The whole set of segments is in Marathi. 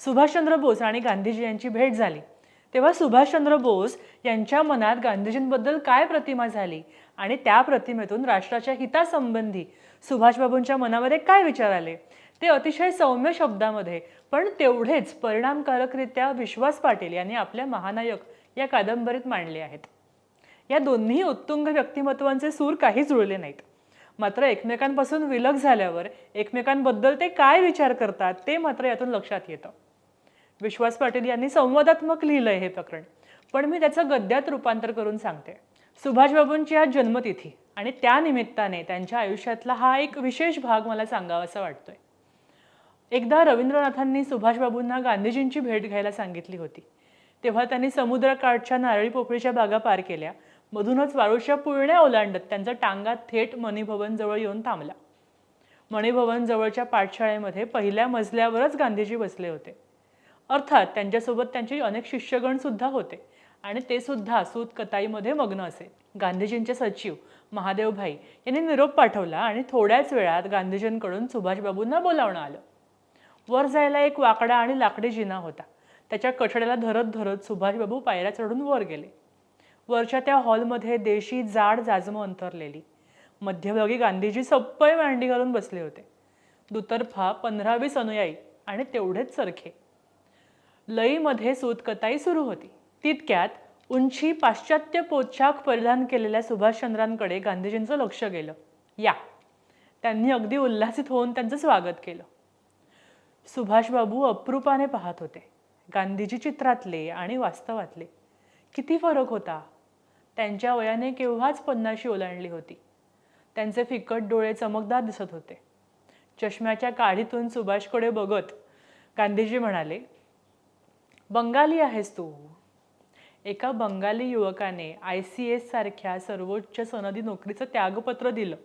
सुभाषचंद्र बोस आणि गांधीजी यांची भेट झाली. तेव्हा सुभाषचंद्र बोस यांच्या मनात गांधीजींबद्दल काय प्रतिमा झाली आणि त्या प्रतिमेतून राष्ट्राच्या हितासंबंधी सुभाषबाबूंच्या मनामध्ये काय विचार आले? ते अतिशय सौम्य शब्दामध्ये पण तेवढेच परिणामकारकरित्या विश्वास पाटील यांनी आपल्या महानायक या कादंबरीत मांडले आहेत. या दोन्ही उत्तुंग व्यक्तिमत्वांचे सूर काही जुळले नाहीत. मात्र एकमेकांपासून विलग झाल्यावर एकमेकांबद्दल ते काय विचार करतात ते मात्र यातून लक्षात येतं. विश्वास पाटील यांनी संवादात्मक लिहिलंय हे प्रकरण. पण मी त्याचं गद्यात रूपांतर करून सांगते. सुभाषबाबूंची आज जन्मतिथी आणि त्यानिमित्ताने त्यांच्या आयुष्यातला हा एक विशेष भाग मला सांगावासा वाटतोय. एकदा रवींद्रनाथांनी सुभाषबाबूंना गांधीजींची भेट घ्यायला सांगितली होती. तेव्हा त्यांनी समुद्रकाठच्या नारळी पोफळीच्या बागा पार केल्या. मधूनच वाळूच्या पुळण्या ओलांडत त्यांचा टांगा थेट मणिभवन जवळ येऊन थांबला. मणिभवन जवळच्या पाठशाळेमध्ये पहिल्या मजल्यावरच गांधीजी बसले होते. अर्थात त्यांच्यासोबत त्यांचे अनेक शिष्यगणसुद्धा होते. आणि ते सुद्धा सूत कताईमध्ये मग्न असे. गांधीजींचे सचिव महादेवभाई यांनी निरोप पाठवला आणि थोड्याच वेळात गांधीजींकडून सुभाषबाबूंना बोलावणं आलं. वर जायला एक वाकडा आणि लाकडी जिना होता. त्याच्या कठड्याला धरत धरत सुभाषबाबू पायऱ्या चढून वर गेले. वरच्या त्या हॉलमध्ये देशी जाड जाजमं अंतरलेली मध्यभागी गांधीजी सप्पय मांडी घालून बसले होते. दुतर्फा पंधरा वीस अनुयायी आणि तेवढेच सरखे. लईमध्ये सूतकताई सुरू होती. तितक्यात उंची पाश्चात्य पोशाख परिधान केलेल्या सुभाषचंद्रांकडे गांधीजींचं लक्ष गेलं. या. त्यांनी अगदी उल्हासित होऊन त्यांचं स्वागत केलं. सुभाषबाबू अप्रूपाने पाहत होते. गांधीजी चित्रातले आणि वास्तवातले. किती फरक होता. त्यांच्या वयाने केव्हाच पन्नाशी ओलांडली होती. त्यांचे फिकट डोळे चमकदार दिसत होते. चष्म्याच्या काढीतून सुभाषकडे बघत गांधीजी म्हणाले बंगाली आहेस तू. एका बंगाली युवकाने आय सी एस सारख्या सर्वोच्च सनदी नोकरीचं त्यागपत्र दिलं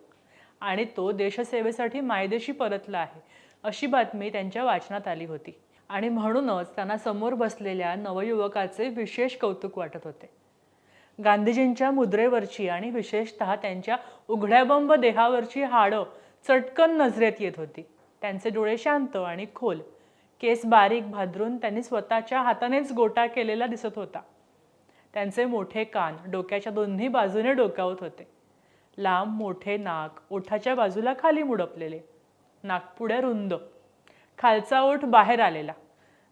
आणि तो देशसेवेसाठी मायदेशी परतला आहे अशी बातमी त्यांच्या वाचनात आली होती. आणि म्हणूनच त्यांना समोर बसलेल्या नवयुवकाचे विशेष कौतुक वाटत होते. गांधीजींच्या मुद्रेवरची आणि विशेषतः त्यांच्या उघड्याबंब देहावरची हाडं चटकन नजरेत येत होती. त्यांचे डोळे शांत आणि खोल केस बारीक भादरून त्यांनी स्वतःच्या हातानेच गोटा केलेला दिसत होता. त्यांचे मोठे कान डोक्याच्या दोन्ही बाजूने डोकावत होते. लांब मोठे नाक ओठाच्या बाजूला खाली मुडपलेले. नाकपुड्या रुंद. खालचा ओठ बाहेर आलेला.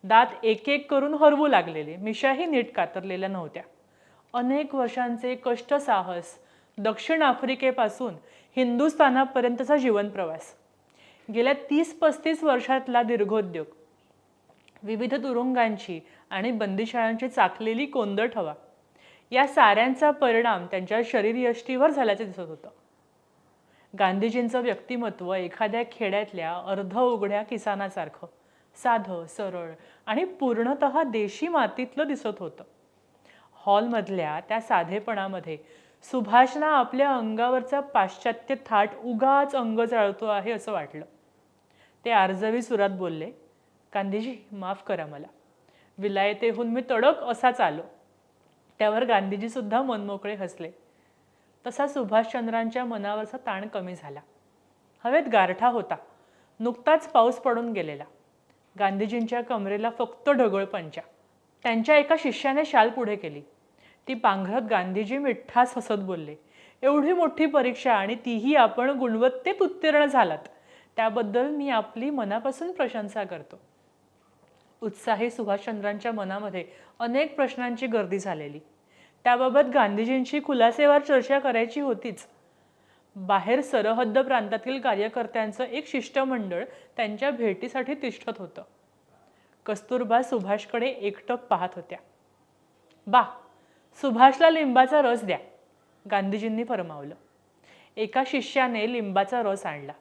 दात एक एक करून हरवू लागलेले. मिशाही नीट कातरलेल्या नव्हत्या. अनेक वर्षांचे कष्ट साहस दक्षिण आफ्रिकेपासून हिंदुस्थानापर्यंतचा जीवन प्रवास. गेल्या तीस पस्तीस वर्षातला दीर्घोद्योग विविध तुरुंगांची आणि बंदिशाळांची चाकलेली कोंदट हवा या साऱ्यांचा परिणाम त्यांच्या शरीरयष्टीवर झाल्याचे दिसत होतं. गांधीजींचं व्यक्तिमत्व एखाद्या खेड्यातल्या अर्ध उघड्या किसानासारखं साधं सरळ आणि पूर्णत देशी मातीतलं दिसत होतं. हॉलमधल्या त्या साधेपणामध्ये सुभाषना आपल्या अंगावरचा पाश्चात्य थाट उगाच अंग जाळतो आहे असं वाटलं. ते आर्जवी सुरात बोलले गांधीजी माफ करा मला. विलायतेहून मी तडक असाच आलो त्यावर गांधीजीसुद्धा मनमोकळे हसले. तसा सुभाषचंद्रांच्या मनावरचा ताण कमी झाला. हवेत गारठा होता. नुकताच पाऊस पडून गेलेला. गांधीजींच्या कमरेला फक्त ढगळ पंचा त्यांच्या एका शिष्याने शाल पुढे केली. ती पांघरत गांधीजी मिठ्ठास हसत बोलले एवढी मोठी परीक्षा आणि तीही आपण गुणवत्तेत उत्तीर्ण झालात. त्याबद्दल मी आपली मनापासून प्रशंसा करतो. उत्साही सुभाषचंद्रांच्या मनामध्ये अनेक प्रश्नांची गर्दी झालेली. त्याबाबत गांधीजींशी खुलासेवार चर्चा करायची होतीच. बाहेर सरहद्द प्रांतातील कार्यकर्त्यांचं एक शिष्टमंडळ त्यांच्या भेटीसाठी तिष्ठत होतं. कस्तुरबा सुभाषकडे एकटक पाहत होत्या. बा सुभाषला लिंबाचा रस द्या गांधीजींनी फरमावलं. एका शिष्याने लिंबाचा रस आणला.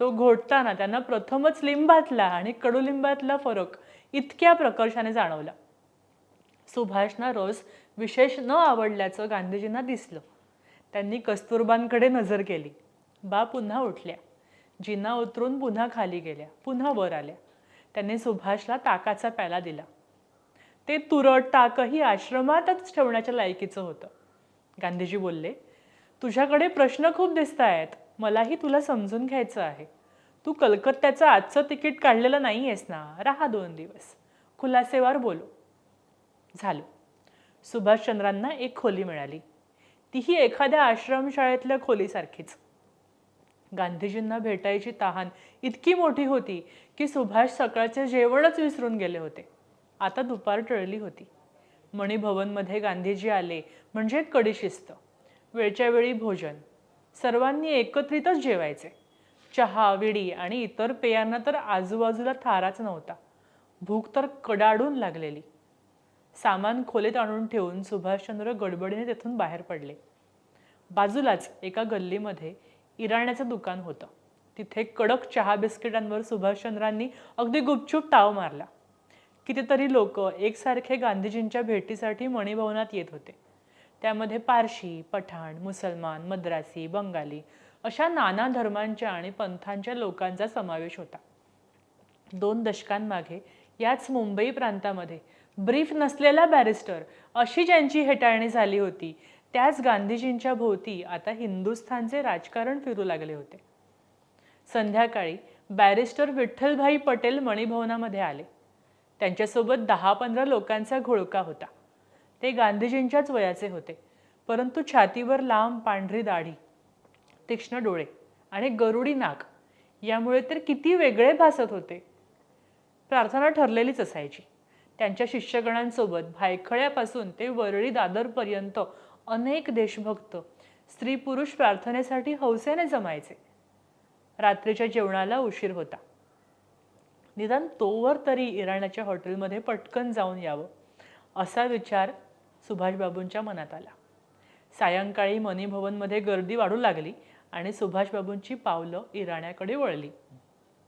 तो घोटताना त्यांना प्रथमच लिंबातला आणि कडुलिंबातला फरक इतक्या प्रकर्षाने जाणवला. सुभाषना रस विशेष न आवडल्याचं गांधीजींना दिसलं. त्यांनी कस्तुरबांकडे नजर केली. बा पुन्हा उठल्या. जिना उतरून पुन्हा खाली गेल्या. पुन्हा वर आल्या. त्यांनी सुभाषला ताकाचा प्याला दिला. ते तुरट ताकही आश्रमातच ठेवण्याच्या लायकीचं होतं. गांधीजी बोलले तुझ्याकडे प्रश्न खूप दिसत आहेत मलाही तुला समजून घ्यायचं आहे. तू कलकत्त्याचं आजचं तिकीट काढलेलं नाही आहेस ना? राहा दोन दिवस. खुलासेवार बोलू. झालं. सुभाषचंद्रांना एक खोली मिळाली. तीही एखाद्या आश्रमशाळेतल्या खोलीसारखीच. गांधीजींना भेटायची तहान इतकी मोठी होती की सुभाष सकाळचे जेवणच विसरून गेले होते. आता दुपार टळली होती. मणिभवनमध्ये गांधीजी आले म्हणजे कडी शिस्त. वेळच्या वेळी भोजन. सर्वांनी एकत्रितच जेवायचे. चहा विडी आणि इतर पेयांना तर आजूबाजूला थाराच नव्हता. भूक तर कडाडून लागलेली. सामान खोलीत आणून ठेवून सुभाषचंद्र गडबडीने तेथून बाहेर पडले. बाजूलाच एका गल्लीमध्ये इराण्याचं दुकान होतं. तिथे कडक चहा बिस्किटांवर सुभाषचंद्रांनी अगदी गुपचूप ताव मारला. कितीतरी लोक एकसारखे गांधीजींच्या भेटीसाठी मणिभवनात येत होते. त्यामध्ये पारशी पठाण मुसलमान मद्रासी बंगाली अशा नाना धर्मांच्या आणि पंथांच्या लोकांचा समावेश होता. दोन दशकांमागे याच मुंबई प्रांतामध्ये ब्रीफ नसलेला बॅरिस्टर अशी ज्यांची हेटाळणी झाली होती त्याच गांधीजींच्या भोवती आता हिंदुस्थानचे राजकारण फिरू लागले होते. संध्याकाळी बॅरिस्टर विठ्ठलभाई पटेल मणिभवनामध्ये आले. त्यांच्यासोबत दहा पंधरा लोकांचा घोळका होता. ते गांधीजींच्याच वयाचे होते परंतु छातीवर लांब पांढरी दाढी तीक्ष्ण डोळे आणि गरुडी नाक यामुळे तर किती वेगळे भासत होते. प्रार्थना ठरलेलीच असायची. त्यांच्या शिष्यगणांसोबत भायखळ्यापासून ते वरळी दादरपर्यंत अनेक देशभक्त स्त्री पुरुष प्रार्थनेसाठी हौसेने जमायचे. रात्रीच्या जेवणाला उशीर होता. निदान तोवर तरी इराणाच्या हॉटेलमध्ये पटकन जाऊन यावं असा विचार सुभाषबाबूंच्या मनात आला. सायंकाळी मनीभवनमध्ये गर्दी वाढू लागली आणि सुभाषबाबूंची पावलं इराण्याकडे वळली.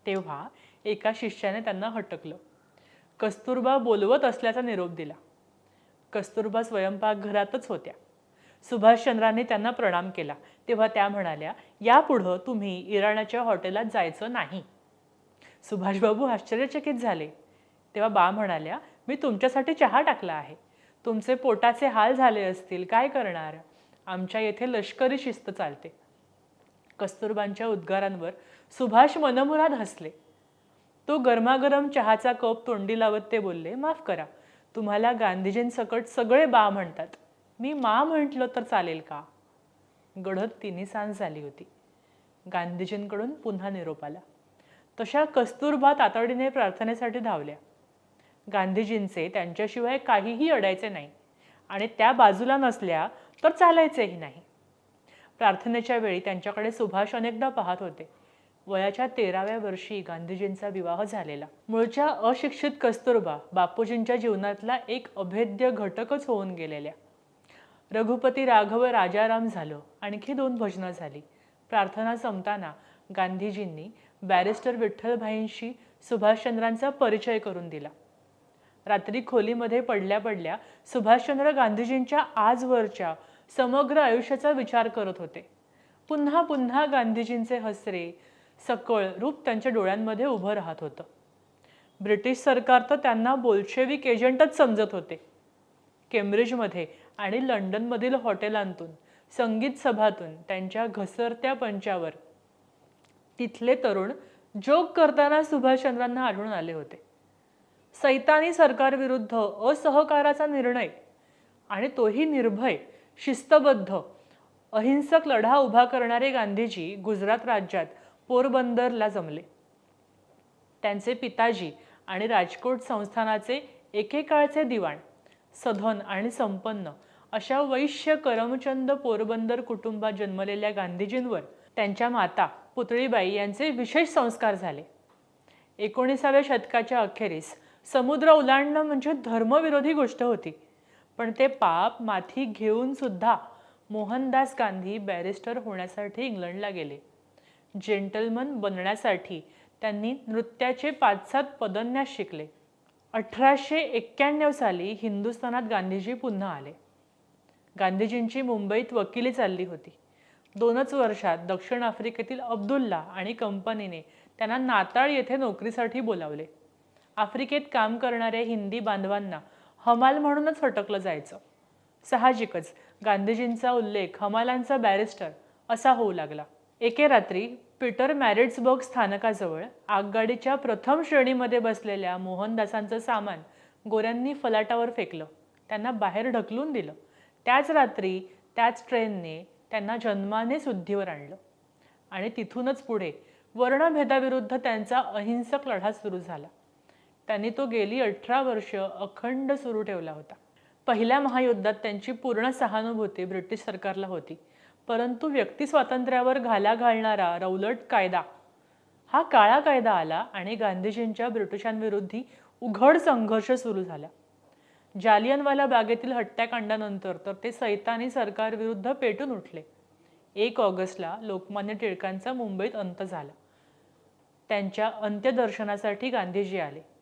तेव्हा एका शिष्याने त्यांना हटकलं. कस्तुरबा बोलवत असल्याचा निरोप दिला. कस्तुरबा स्वयंपाकघरातच होत्या. सुभाषचंद्रांनी त्यांना प्रणाम केला. तेव्हा त्या म्हणाल्या यापुढं तुम्ही इराणाच्या हॉटेलात जायचं नाही. सुभाषबाबू आश्चर्यचकित झाले. तेव्हा बा म्हणाल्या मी तुमच्यासाठी चहा टाकला आहे. तुमचे पोटाचे हाल झाले असतील. काय करणार? आमच्या येथे लष्करी शिस्त चालते. कस्तुरबांच्या उद्गारांवर सुभाष मनमुराद हसले. तो गरमागरम चहाचा कप तोंडी लावत ते बोलले माफ करा तुम्हाला गांधीजींसकट सगळे बा म्हणतात. मी मा म्हटलं तर चालेल का? गडद तिन्ही सांज झाली होती. गांधीजींकडून पुन्हा निरोप आला. तशा कस्तुरबा तातडीने प्रार्थनेसाठी धावल्या. गांधीजींचे त्यांच्याशिवाय काहीही अडायचे नाही आणि त्या बाजूला नसल्या तर चालायचेही नाही. प्रार्थनेच्या वेळी त्यांच्याकडे सुभाष अनेकदा पाहत होते. वयाच्या तेराव्या वर्षी गांधीजींचा विवाह झालेला. मूळच्या अशिक्षित कस्तुरबा बापूजींच्या जीवनातला एक अभेद्य घटकच होऊन गेलेल्या. रघुपती राघव राजाराम झालं. आणखी दोन भजनं झाली. प्रार्थना संपताना गांधीजींनी बॅरिस्टर विठ्ठलभाईंशी सुभाषचंद्रांचा परिचय करून दिला. रात्री खोलीमध्ये पडल्या पडल्या सुभाषचंद्र गांधीजींच्या आजवरच्या समग्र आयुष्याचा विचार करत होते. पुन्हा पुन्हा गांधीजींचे हसरे सकळ रूप त्यांच्या डोळ्यांमध्ये उभं राहत होतं. ब्रिटिश सरकार तर त्यांना बोल्शेविक एजंटच समजत होते. केम्ब्रिजमध्ये आणि लंडनमधील हॉटेलांतून संगीत सभातून त्यांच्या घसरत्या पंचावर तिथले तरुण जोक करताना सुभाषचंद्रांना आढळून आले होते. सैतानी सरकारविरुद्ध असहकाराचा निर्णय आणि तोही निर्भय शिस्तबद्ध अहिंसक लढा उभा करणारे गांधीजी गुजरात राज्यात पोरबंदरला जमले. त्यांचे पिताजी आणि राजकोट संस्थानाचे एकेकाळचे दिवाण सधन आणि संपन्न अशा वैश्य करमचंद पोरबंदर कुटुंबात जन्मलेल्या गांधीजींवर त्यांच्या माता पुतळीबाई यांचे विशेष संस्कार झाले. एकोणीसाव्या शतकाच्या अखेरीस समुद्र ओलांडणं म्हणजे धर्मविरोधी गोष्ट होती. पण ते पाप माथी घेऊन सुद्धा मोहनदास गांधी बॅरिस्टर होण्यासाठी इंग्लंडला गेले. जेंटलमन बनण्यासाठी त्यांनी नृत्याचे पाच सात पदन्यास शिकले. अठराशे एक्क्याण्णव साली हिंदुस्थानात गांधीजी पुन्हा आले. गांधीजींची मुंबईत वकिली चालली होती. दोनच वर्षात दक्षिण आफ्रिकेतील अब्दुल्ला आणि कंपनीने त्यांना नाताळ येथे नोकरीसाठी बोलावले. आफ्रिकेत काम करणाऱ्या हिंदी बांधवांना हमाल म्हणूनच हटकलं जायचं. साहजिकच गांधीजींचा उल्लेख हमालांचा बॅरिस्टर असा होऊ लागला. एके रात्री पीटर मॅरिट्सबर्ग स्थानकाजवळ आगगाडीच्या प्रथम श्रेणीमध्ये बसलेल्या मोहनदासांचं सामान गोऱ्यांनी फलाटावर फेकलं. त्यांना बाहेर ढकलून दिलं. त्याच रात्री त्याच ट्रेनने त्यांना जन्माने शुद्धीवर आणलं. आणि तिथूनच पुढे वर्णभेदाविरुद्ध त्यांचा अहिंसक लढा सुरू झाला. त्यांनी तो गेली अठरा वर्ष अखंड सुरू ठेवला होता. पहिल्या महायुद्धात त्यांची पूर्ण सहानुभूती ब्रिटिश सरकारला होती. परंतु व्यक्ती स्वातंत्र्यावर घाला घालणारा रौलट कायदा हा काळा कायदा आला आणि गांधीजींच्या ब्रिटिशांविरुद्धी उघड संघर्ष सुरू झाला. जालियनवाला बागेतील हत्याकांडानंतर तर ते सैतानी सरकारविरुद्ध पेटून उठले. एक ऑगस्टला लोकमान्य टिळकांचा मुंबईत अंत झाला. त्यांच्या अंत्यदर्शनासाठी गांधीजी आले.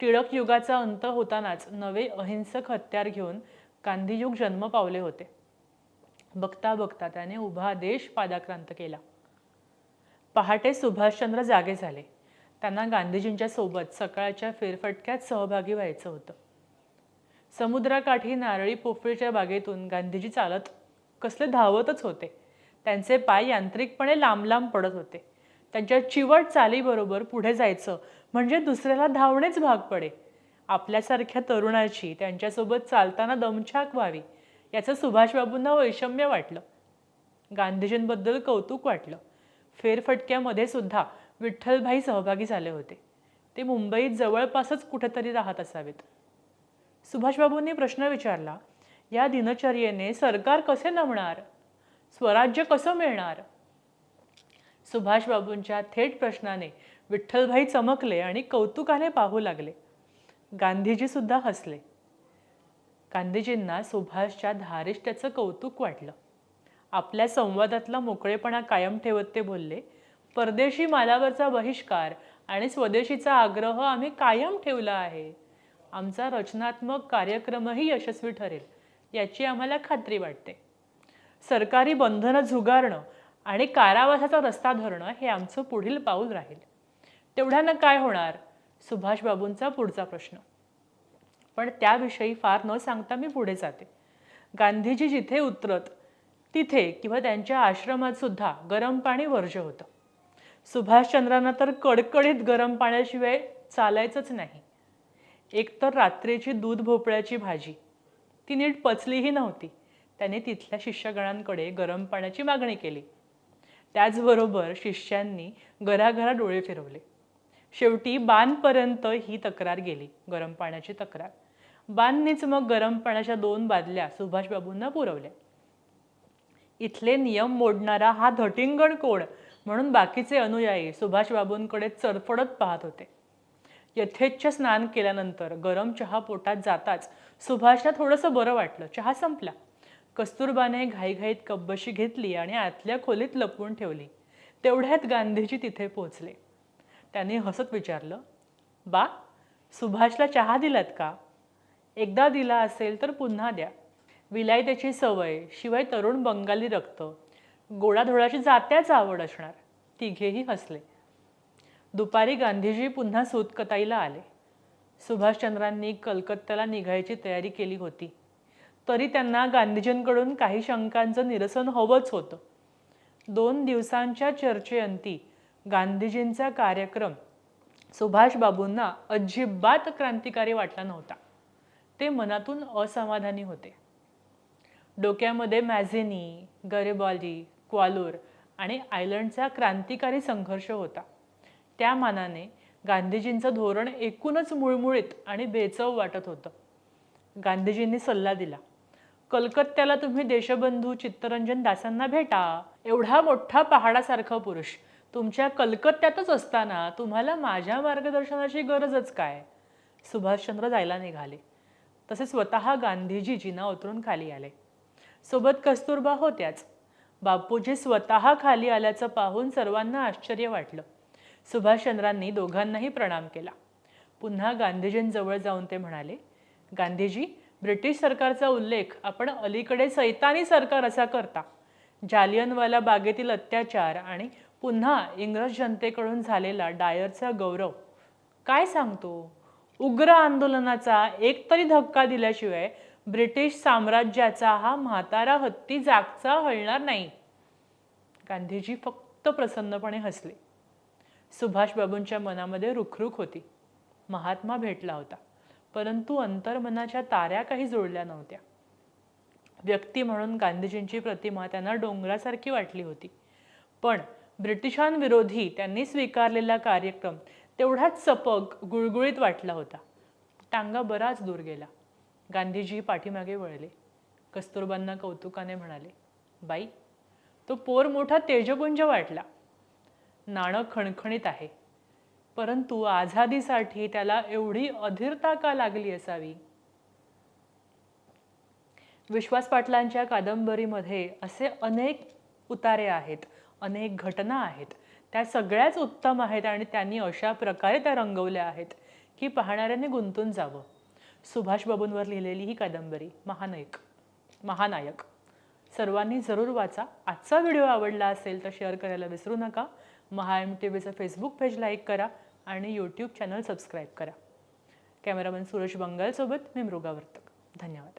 टिळक युगाचा अंत होतानाच नवे अहिंसक हत्यार घेऊन गांधीयुग जन्म पावले होते. बघता बघता त्याने उभा देश पादाक्रांत केला. पहाटे सुभाषचंद्र जागे झाले. त्यांना गांधीजींच्या सोबत सकाळच्या फेरफटक्यात सहभागी व्हायचं होतं. समुद्राकाठी नारळी पोफळीच्या बागेतून गांधीजी चालत कसले धावतच होते. त्यांचे पाय यांत्रिकपणे लांब लांब पडत होते. त्यांच्या चिवट चालीबरोबर पुढे जायचं म्हणजे दुसऱ्याला धावणेच भाग पडे आपल्यासारख्या तरुणाची त्यांच्यासोबत चालताना दमछाक व्हावी याचं सुभाषबाबूंना वैषम्य वाटलं. गांधीजींबद्दल कौतुक वाटलं. फेरफटक्यामध्ये सुद्धा विठ्ठलभाई सहभागी झाले होते. ते मुंबईत जवळपासच कुठेतरी राहत असावेत. सुभाषबाबूंनी प्रश्न विचारला या दिनचर्येने सरकार कसे नमणार? स्वराज्य कसं मिळणार? सुभाषबाबूंच्या थेट प्रश्नाने विठ्ठलभाई चमकले आणि कौतुकाने पाहू लागले. गांधीजी सुद्धा हसले. गांधीजींना सुभाषच्या धारिष्ट्याचं कौतुक वाटलं. आपल्या संवादातला मोकळेपणा कायम ठेवत ते बोलले परदेशी मालावरचा बहिष्कार आणि स्वदेशीचा आग्रह आम्ही कायम ठेवला आहे. आमचा रचनात्मक कार्यक्रमही यशस्वी ठरेल याची आम्हाला खात्री वाटते. सरकारी बंधनं झुगारणं आणि कारावासाचा रस्ता धरणं हे आमचं पुढील पाऊल राहील. तेवढ्यानं काय होणार? सुभाषबाबूंचा पुढचा प्रश्न. पण त्याविषयी फार न सांगता मी पुढे जाते. गांधीजी जिथे उतरत तिथे किंवा त्यांच्या आश्रमात सुद्धा गरम पाणी वर्ज्य होतं. सुभाषचंद्रांना तर कडकडीत गरम पाण्याशिवाय चालायचंच नाही. एकतर रात्रीची दूध भोपळ्याची भाजी. ती नीट पचलीही नव्हती. त्याने तिथल्या शिष्यगणांकडे गरम पाण्याची मागणी केली. त्याचबरोबर शिष्यांनी घराघरा डोळे फिरवले. शेवटी बानपर्यंत ही तक्रार गेली गरम पाण्याची तक्रार. बाननीच मग गरम पाण्याच्या दोन बादल्या सुभाषबाबूंना पुरवल्या. इथले नियम मोडणारा हा धटिंगण कोण? म्हणून बाकीचे अनुयायी सुभाषबाबूंकडे चरफडत पाहत होते. यथेच्छ स्नान केल्यानंतर गरम चहा पोटात जाताच सुभाषला थोडंसं बरं वाटलं. चहा संपला. कस्तुरबाने घाईघाईत कब्बशी घेतली आणि आतल्या खोलीत लपवून ठेवली. तेवढ्यात गांधीजी तिथे पोहोचले. त्यांनी हसत विचारलं बा सुभाषला चहा दिलात का? एकदा दिला असेल तर पुन्हा द्या. विलायतेची सवय शिवाय तरुण बंगाली रक्त. गोडाधोडाची जात्याच आवड असणार. तिघेही हसले. दुपारी गांधीजी पुन्हा सूतकताईला आले. सुभाषचंद्रांनी कलकत्त्याला निघायची तयारी केली होती. तरी त्यांना गांधीजींकडून काही शंकांचं निरसन हवंच होतं. दोन दिवसांच्या चर्चेअंती गांधीजींचा कार्यक्रम सुभाषबाबूंना अजिबात क्रांतिकारी वाटला नव्हता. ते मनातून असमाधानी होते. डोक्यामध्ये मॅझेनी गरेबाली क्वालोर आणि आयलंडचा क्रांतिकारी संघर्ष होता. त्या मानाने गांधीजींचं धोरण एकूणच मुळमुळीत आणि बेचव वाटत होतं. गांधीजींनी सल्ला दिला कलकत्त्याला तुम्ही देशबंधू चित्तरंजन दासांना भेटा. एवढा मोठा पहाडासारखा पुरुष. तुमच्या कलकत्त्यातच असताना तुम्हाला माझ्या मार्गदर्शनाची गरजच काय? सुभाषचंद्र जायला निघाले. तसे स्वतः गांधीजी जिना उतरून खाली आले. सोबत कस्तुरबा होत्याच. बापूजी स्वतः खाली आल्याचं पाहून सर्वांना आश्चर्य वाटलं. सुभाषचंद्रांनी दोघांनाही प्रणाम केला. पुन्हा गांधीजींजवळ जाऊन ते म्हणाले गांधीजी ब्रिटिश सरकारचा उल्लेख आपण अलीकडे सैतानी सरकार असा करता. जालियनवाला बागेतील अत्याचार आणि पुन्हा इंग्रज जनतेकडून झालेला डायरचा गौरव. काय सांगतो? उग्र आंदोलनाचा एक तरी धक्का दिल्याशिवाय ब्रिटिश साम्राज्याचा हा म्हातारा हत्ती जागचा हलणार नाही. गांधीजी फक्त प्रसन्नपणे हसले. सुभाषबाबूंच्या मनामध्ये रुखरुख होती. महात्मा भेटला होता परंतु अंतर्मनाच्या ताऱ्या काही जुळल्या नव्हत्या. व्यक्ती म्हणून गांधीजींची प्रतिमा त्यांना डोंगरासारखी वाटली होती. पण ब्रिटिशांविरोधी त्यांनी स्वीकारलेला कार्यक्रम तेवढाच सपक गुळगुळीत वाटला होता. टांगा बराच दूर गेला. गांधीजी पाठीमागे वळले. कस्तुरबांना कौतुकाने म्हणाले बाई तो पोर मोठा तेजपुंज वाटला. नाणं खणखणीत आहे. परंतु आझादीसाठी त्याला एवढी अधीरता का लागली असावी? विश्वास पाटलांच्या कादंबरीमध्ये असे अनेक उतारे आहेत. अनेक घटना आहेत. त्या सगळ्याच उत्तम आहेत आणि त्यांनी अशा प्रकारे त्या रंगवल्या आहेत की पाहणाऱ्याने गुंतून जावं. सुभाषबाबूंवर लिहिलेली ही कादंबरी महानायक महानायक. सर्वांनी जरूर वाचा. आजचा व्हिडिओ आवडला असेल तर शेअर करायला विसरू नका. महा एम टी व्हीचं फेसबुक पेज लाईक करा आणि यूट्यूब चॅनल सबस्क्राईब करा. कॅमेरामन सुरेश बंगालसोबत मी मृगावर्तक. धन्यवाद.